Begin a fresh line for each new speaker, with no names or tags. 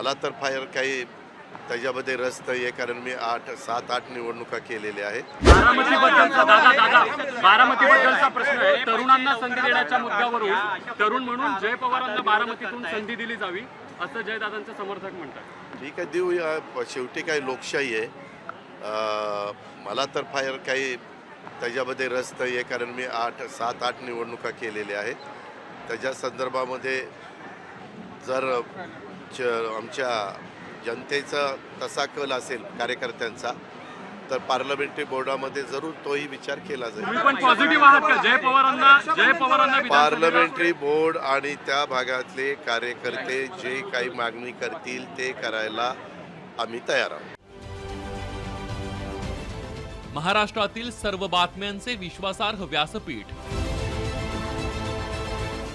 मला तर फार काही त्याच्यामध्ये रस नाही आहे कारण मी आठ सात आठ निवडणुका केलेल्या आहेत.
दादा दादा प्रश्न आहे. तरुणांना संधी देण्याच्या मुद्द्यावरून तरुण म्हणून जय पवारांना बारामतीतून संधी दिली जावी असं जयदादांचे समर्थक म्हणतात.
ठीक आहे देऊया शेवटी काही लोकशाही आहे. मला तर फार काही त्याच्यामध्ये रस नाही आहे कारण मी आठ सात आठ निवडणुका केलेल्या आहेत. त्याच्या संदर्भामध्ये जर च आमच्या जनतेचा तसा कल असेल कार्यकर्त्यांचा तर पार्लमेंटरी बोर्डामध्ये जरूर तोही विचार केला जाईल.
तुम्ही पण पॉझिटिव्ह आहात का? जय पवारांना जय पवारांना विधानसभेला-
पार्लमेंटरी बोर्ड आणि त्या भागातले कार्यकर्ते जे काही मागणी करतील ते करायला आम्ही तयार आहोत.
महाराष्ट्रातील सर्व बातम्यांचे विश्वासार्ह व्यासपीठ